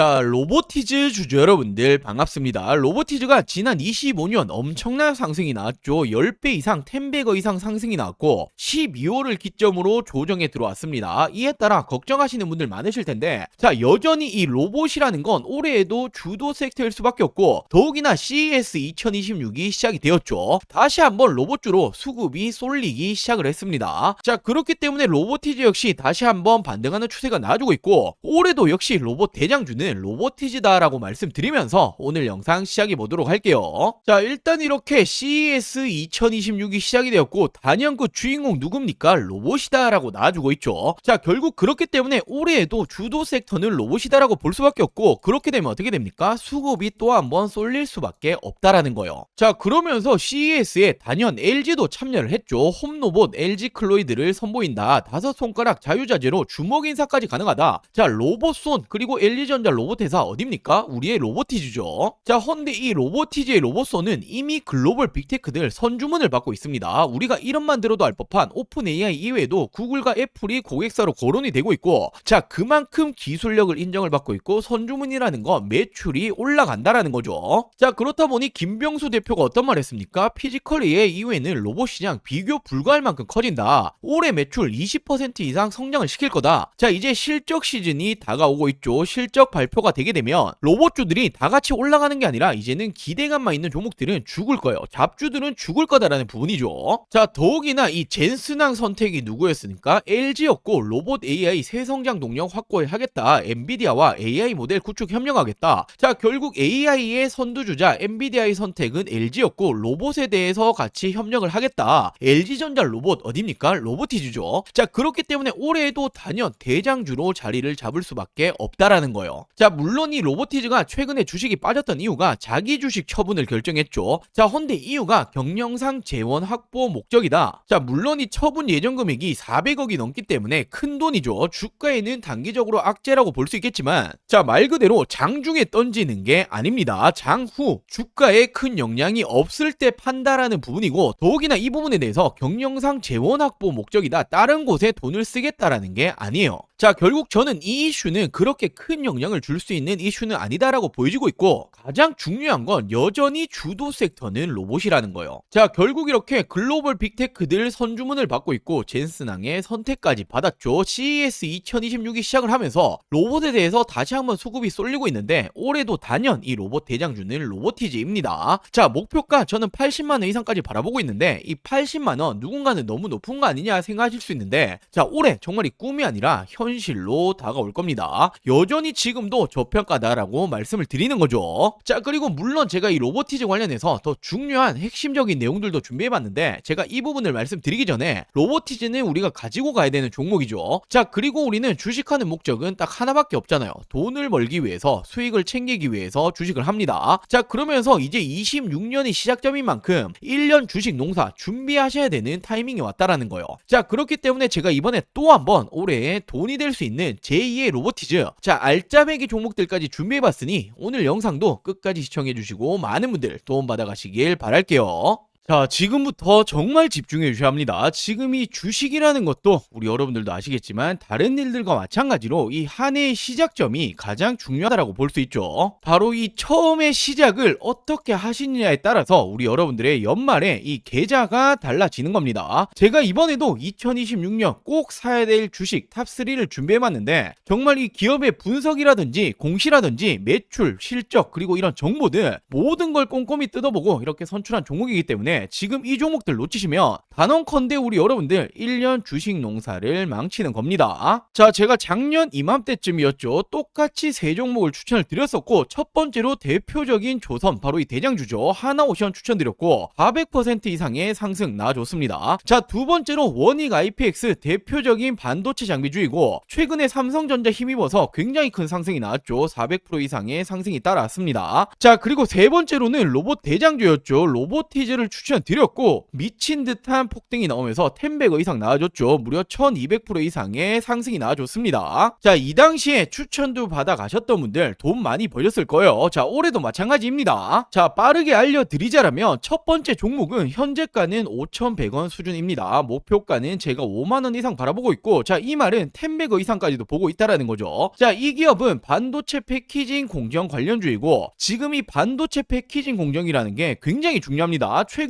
자, 로보티즈 주주 여러분들 반갑습니다. 로보티즈가 지난 25년 엄청난 상승이 나왔죠. 10배 이상, 10배거 이상 상승이 나왔고 12월을 기점으로 조정에 들어왔습니다. 이에 따라 걱정하시는 분들 많으실 텐데 자, 여전히 이 로봇이라는 건 올해에도 주도 섹터일 수밖에 없고 더욱이나 CES 2026이 시작이 되었죠. 다시 한번 로봇주로 수급이 쏠리기 시작을 했습니다. 자, 그렇기 때문에 로보티즈 역시 다시 한번 반등하는 추세가 나와주고 있고 올해도 역시 로봇 대장주는 로보티즈다라고 말씀드리면서 오늘 영상 시작해 보도록 할게요. 자, 일단 이렇게 CES 2026이 시작이 되었고 단연 그 주인공 누굽니까? 로봇이다라고 나와주고 있죠. 자, 결국 그렇기 때문에 올해에도 주도 섹터는 로봇이다라고 볼 수밖에 없고 그렇게 되면 어떻게 됩니까? 수급이 또 한 번 쏠릴 수밖에 없다라는 거예요. 자, 그러면서 CES에 단연 LG도 참여를 했죠. 홈로봇 LG 클로이드를 선보인다. 다섯 손가락 자유자재로 주먹 인사까지 가능하다. 자, 로봇손 그리고 LG전자 로봇 회사 어딥니까? 우리의 로보티즈죠. 자, 헌데 이 로보티즈의 로봇손은 이미 글로벌 빅테크들 선주문을 받고 있습니다. 우리가 이름만 들어도 알 법한 오픈 AI 이외에도 구글과 애플이 고객사로 거론이 되고 있고, 자, 그만큼 기술력을 인정을 받고 있고 선주문이라는 건 매출이 올라간다라는 거죠. 자, 그렇다 보니 김병수 대표가 어떤 말 했습니까? 피지컬 AI 이후에는 로봇 시장 비교 불가할 만큼 커진다. 올해 매출 20% 이상 성장을 시킬 거다. 자, 이제 실적 시즌이 다가오고 있죠. 실적 발 표가 되게 되면 로봇주들이 다 같이 올라가는 게 아니라 이제는 기대감만 있는 종목들은 죽을 거예요. 잡주들은 죽을 거다라는 부분이죠. 자, 더욱이나 이 젠스낭 선택이 누구였습니까? LG였고 로봇 AI 새 성장 동력 확보해 하겠다. 엔비디아와 AI 모델 구축 협력하겠다. 자, 결국 AI의 선두주자 엔비디아의 선택은 LG였고 로봇에 대해서 같이 협력을 하겠다. LG전자 로봇 어딥니까? 로보티즈죠. 자, 그렇기 때문에 올해에도 단연 대장주로 자리를 잡을 수밖에 없다라는 거예요. 자, 물론 이 로보티즈가 최근에 주식이 빠졌던 이유가 자기 주식 처분을 결정했죠. 자, 헌데 이유가 경영상 재원 확보 목적이다. 자, 물론 이 처분 예정 금액이 400억이 넘기 때문에 큰 돈이죠. 주가에는 단기적으로 악재라고 볼 수 있겠지만, 자, 말 그대로 장중에 던지는 게 아닙니다. 장후 주가에 큰 영향이 없을 때 판다라는 부분이고, 더욱이나 이 부분에 대해서 경영상 재원 확보 목적이다. 다른 곳에 돈을 쓰겠다라는 게 아니에요. 자, 결국 저는 이 이슈는 그렇게 큰 영향을 줄 수 있는 이슈는 아니다라고 보여지고 있고, 가장 중요한 건 여전히 주도 섹터는 로봇이라는 거예요. 자, 결국 이렇게 글로벌 빅테크들 선주문을 받고 있고, 젠스낭의 선택까지 받았죠. CES 2026이 시작을 하면서 로봇에 대해서 다시 한번 수급이 쏠리고 있는데, 올해도 단연 이 로봇 대장주는 로보티즈입니다. 자, 목표가 저는 80만 원 이상까지 바라보고 있는데, 이 80만 원 누군가는 너무 높은 거 아니냐 생각하실 수 있는데, 자, 올해 정말 이 꿈이 아니라 현 실로 다가올 겁니다. 여전히 지금도 저평가다라고 말씀을 드리는 거죠. 자, 그리고 물론 제가 이 로보티즈 관련해서 더 중요한 핵심적인 내용들도 준비해봤는데, 제가 이 부분을 말씀드리기 전에 로보티즈는 우리가 가지고 가야 되는 종목이죠. 자, 그리고 우리는 주식하는 목적은 딱 하나밖에 없잖아요. 돈을 벌기 위해서, 수익을 챙기기 위해서 주식을 합니다. 자, 그러면서 이제 26년이 시작점인 만큼 1년 주식 농사 준비하셔야 되는 타이밍이 왔다라는 거예요. 자, 그렇기 때문에 제가 이번에 또 한번 올해에 돈이 될 수 있는 제2의 로보티즈, 자, 알짜배기 종목들까지 준비해봤으니 오늘 영상도 끝까지 시청해주시고 많은 분들 도움 받아 가시길 바랄게요. 자, 지금부터 정말 집중해 주셔야 합니다. 지금 이 주식이라는 것도 우리 여러분들도 아시겠지만 다른 일들과 마찬가지로 이 한 해의 시작점이 가장 중요하다고 볼 수 있죠. 바로 이 처음의 시작을 어떻게 하시느냐에 따라서 우리 여러분들의 연말에 이 계좌가 달라지는 겁니다. 제가 이번에도 2026년 꼭 사야 될 주식 탑3를 준비해 봤는데 정말 이 기업의 분석이라든지 공시라든지 매출, 실적 그리고 이런 정보들 모든 걸 꼼꼼히 뜯어보고 이렇게 선출한 종목이기 때문에 지금 이 종목들 놓치시면 단언컨대 우리 여러분들 1년 주식 농사를 망치는 겁니다. 자, 제가 작년 이맘때쯤이었죠. 똑같이 세 종목을 추천을 드렸었고 첫 번째로 대표적인 조선 바로 이 대장주죠. 하나오션 추천드렸고 400% 이상의 상승 나와줬습니다. 자, 두 번째로 원익 IPX 대표적인 반도체 장비주이고 최근에 삼성전자 힘입어서 굉장히 큰 상승이 나왔죠. 400% 이상의 상승이 따라왔습니다. 자, 그리고 세 번째로는 로봇 대장주였죠. 로보티즈를 추천 추천드렸고 미친 듯한 폭등이 나오면서 10배거 이상 나와줬죠. 무려 1200% 이상의 상승이 나와줬습니다. 자, 이 당시에 추천도 받아 가셨던 분들 돈 많이 벌렸을 거예요. 자, 올해도 마찬가지입니다. 자, 빠르게 알려드리자라면 첫 번째 종목은 현재가는 5,100원 수준입니다. 목표가는 제가 5만원 이상 바라보고 있고, 자, 이 말은 10배거 이상까지도 보고 있다라는 거죠. 자, 이 기업은 반도체 패키징 공정 관련주이고, 지금 이 반도체 패키징 공정이라는 게 굉장히 중요합니다. 최근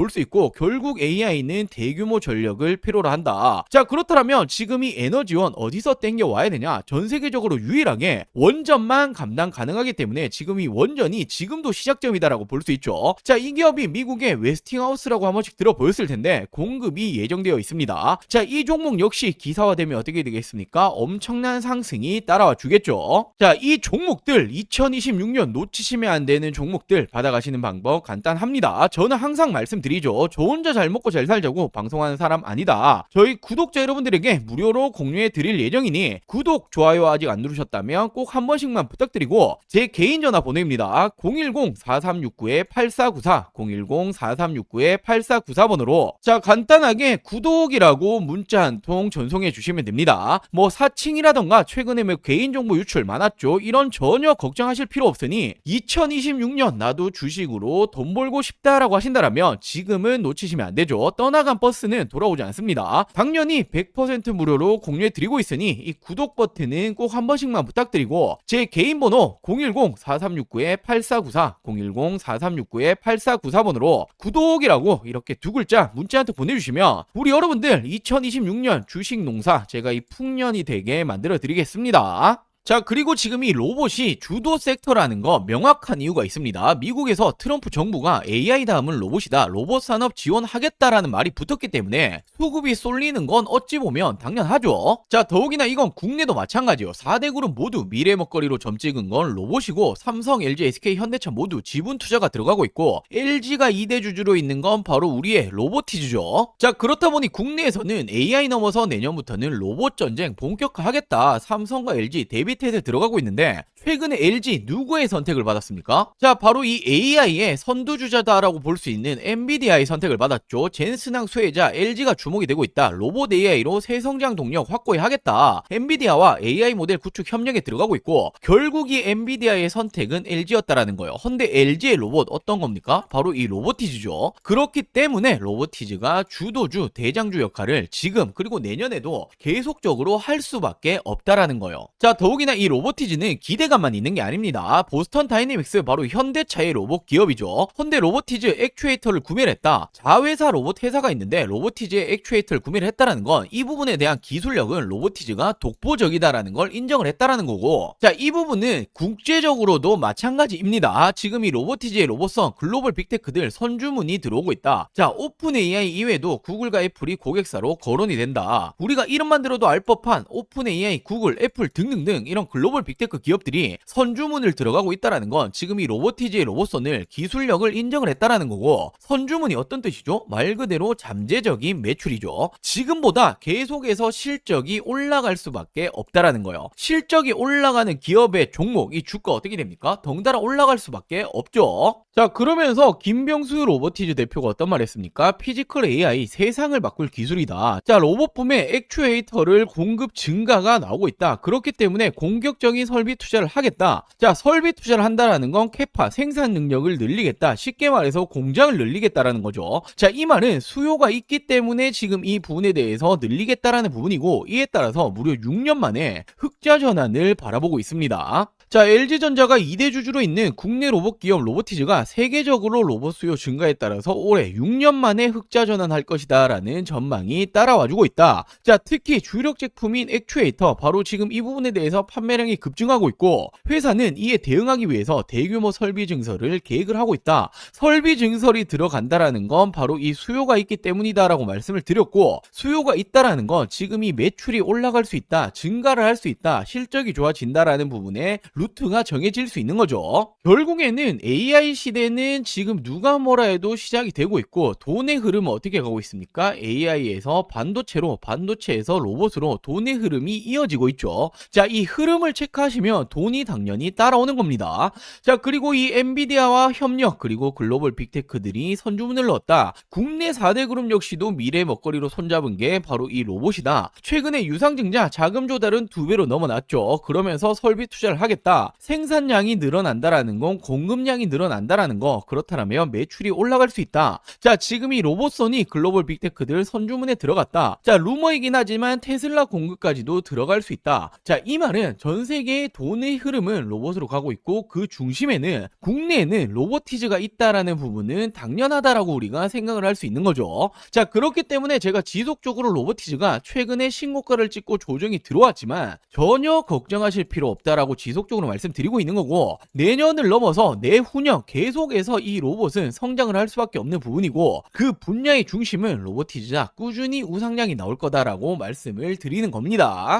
수 있고 결국 AI는 대규모 전력을 필요로 한다. 자, 그렇다면 지금 이 에너지원 어디서 땡겨 와야 되냐? 전 세계적으로 유일하게 원전만 감당 가능하기 때문에 지금 이 원전이 지금도 시작점이다라고 볼 수 있죠. 자, 이 기업이 미국의 웨스팅하우스라고 한 번씩 들어보였을 텐데 공급이 예정되어 있습니다. 자, 이 종목 역시 기사화되면 어떻게 되겠습니까? 엄청난 상승이 따라와 주겠죠. 자, 이 종목들 2026년 놓치시면 안 되는 종목들 받아가시는 방법 간단합니다. 저는 항상 말씀드 리죠. 저 혼자 잘 먹고 잘 살자고 방송하는 사람 아니다. 저희 구독자 여러분들에게 무료로 공유해 드릴 예정이니 구독, 좋아요 아직 안 누르셨다면 꼭 한 번씩만 부탁드리고 제 개인 전화 보내입니다. 010-4369-8494 010-4369-8494번으로 자 간단하게 구독이라고 문자 한 통 전송해 주시면 됩니다. 뭐 사칭이라던가 최근에 뭐 개인정보 유출 많았죠. 이런 전혀 걱정하실 필요 없으니 2026년 나도 주식으로 돈 벌고 싶다라고 하신다라면 지금 은 놓치시면 안 되죠. 떠나간 버스는 돌아오지 않습니다. 당연히 100% 무료로 공유해 드리고 있으니 이 구독 버튼은 꼭 한 번씩만 부탁드리고 제 개인 번호 010-4369-8494 010-4369-8494번으로 구독이라고 이렇게 두 글자 문자 한통 보내주시면 우리 여러분들 2026년 주식 농사 제가 이 풍년이 되게 만들어 드리겠습니다. 자, 그리고 지금 이 로봇이 주도 섹터라는 거 명확한 이유가 있습니다. 미국에서 트럼프 정부가 AI 다음은 로봇이다. 로봇 산업 지원하겠다라는 말이 붙었기 때문에 수급이 쏠리는 건 어찌 보면 당연하죠. 자, 더욱이나 이건 국내도 마찬가지요. 4대 그룹 모두 미래 먹거리로 점 찍은 건 로봇이고 삼성, LG, SK, 현대차 모두 지분 투자가 들어가고 있고 LG가 2대 주주로 있는 건 바로 우리의 로보티즈죠. 자, 그렇다 보니 국내에서는 AI 넘어서 내년부터는 로봇 전쟁 본격화하겠다. 삼성과 LG 대비 테스트에 들어가고 있는데 최근에 LG 누구의 선택을 받았습니까? 자, 바로 이 AI의 선두주자다라고 볼 수 있는 엔비디아의 선택을 받았죠. 젠슨항 수혜자 LG가 주목이 되고 있다. 로봇 AI로 새 성장 동력 확고히 하겠다. 엔비디아와 AI 모델 구축 협력에 들어가고 있고 결국 이 엔비디아의 선택은 LG였다라는 거예요. 헌데 LG의 로봇 어떤 겁니까? 바로 이 로보티즈죠. 그렇기 때문에 로보티즈가 주도주, 대장주 역할을 지금 그리고 내년에도 계속적으로 할 수밖에 없다라는 거예요. 자, 더욱이나 이 로보티즈는 기대 감만 있는 게 아닙니다. 보스턴 다이내믹스 바로 현대차의 로봇 기업이죠. 현대 로보티즈 액추에이터를 구매를 했다. 자회사 로봇 회사가 있는데 로보티즈의 액추에이터를 구매를 했다라는 건 이 부분에 대한 기술력은 로보티즈가 독보적이다라는 걸 인정을 했다라는 거고 자, 이 부분은 국제적으로도 마찬가지입니다. 지금 이 로보티즈의 로봇성 글로벌 빅테크들 선주문이 들어오고 있다. 자, 오픈 AI 이외에도 구글과 애플이 고객사로 거론이 된다. 우리가 이름만 들어도 알 법한 오픈 AI, 구글, 애플 등등등 이런 글로벌 빅테크 기업들이 기업들이 선주문을 들어가고 있다라는 건 지금 이 로보티즈의 로봇선을 기술력을 인정을 했다라는 거고 선주문이 어떤 뜻이죠? 말 그대로 잠재적인 매출이죠. 지금보다 계속해서 실적이 올라갈 수밖에 없다라는 거예요. 실적이 올라가는 기업의 종목 이 주가 어떻게 됩니까? 덩달아 올라갈 수밖에 없죠. 자 그러면서 김병수 로보티즈 대표가 어떤 말 했습니까? 피지컬 AI 세상을 바꿀 기술이다. 자 로봇붐의 액추에이터를 공급 증가가 나오고 있다. 그렇기 때문에 공격적인 설비 투자를 하겠다. 자 설비 투자를 한다라는 건 캐파 생산 능력을 늘리겠다. 쉽게 말해서 공장을 늘리겠다라는 거죠. 자 이 말은 수요가 있기 때문에 지금 이 부분에 대해서 늘리겠다라는 부분이고 이에 따라서 무려 6년 만에 흑자 전환을 바라보고 있습니다. 자, LG전자가 2대 주주로 있는 국내 로봇 기업 로보티즈가 세계적으로 로봇 수요 증가에 따라서 올해 6년 만에 흑자 전환할 것이다 라는 전망이 따라와주고 있다. 자, 특히 주력 제품인 액추에이터 바로 지금 이 부분에 대해서 판매량이 급증하고 있고 회사는 이에 대응하기 위해서 대규모 설비 증설을 계획을 하고 있다. 설비 증설이 들어간다라는 건 바로 이 수요가 있기 때문이다라고 말씀을 드렸고 수요가 있다라는 건 지금 이 매출이 올라갈 수 있다, 증가를 할 수 있다, 실적이 좋아진다라는 부분에 루트가 정해질 수 있는 거죠. 결국에는 AI 시대는 지금 누가 뭐라 해도 시작이 되고 있고 돈의 흐름은 어떻게 가고 있습니까? AI에서 반도체로 반도체에서 로봇으로 돈의 흐름이 이어지고 있죠. 자, 이 흐름을 체크하시면 돈이 당연히 따라오는 겁니다. 자, 그리고 이 엔비디아와 협력 그리고 글로벌 빅테크들이 선주문을 넣었다. 국내 4대 그룹 역시도 미래 먹거리로 손잡은 게 바로 이 로봇이다. 최근에 유상증자 자금 조달은 두 배로 넘어났죠. 그러면서 설비 투자를 하겠다. 생산량이 늘어난다라는 건 공급량이 늘어난다라는 거. 그렇다면 매출이 올라갈 수 있다. 자, 지금 이 로봇선이 글로벌 빅테크들 선주문에 들어갔다. 자, 루머이긴 하지만 테슬라 공급까지도 들어갈 수 있다. 자, 이 말은 전 세계의 돈의 흐름은 로봇으로 가고 있고 그 중심에는 국내에는 로보티즈가 있다라는 부분은 당연하다라고 우리가 생각을 할 수 있는 거죠. 자, 그렇기 때문에 제가 지속적으로 로보티즈가 최근에 신고가를 찍고 조정이 들어왔지만 전혀 걱정하실 필요 없다라고 지속적으로 말씀드리고 있는 거고 내년을 넘어서 내후년 계속해서 이 로봇은 성장을 할 수밖에 없는 부분이고 그 분야의 중심은 로보티즈가 꾸준히 우상량이 나올 거다라고 말씀을 드리는 겁니다.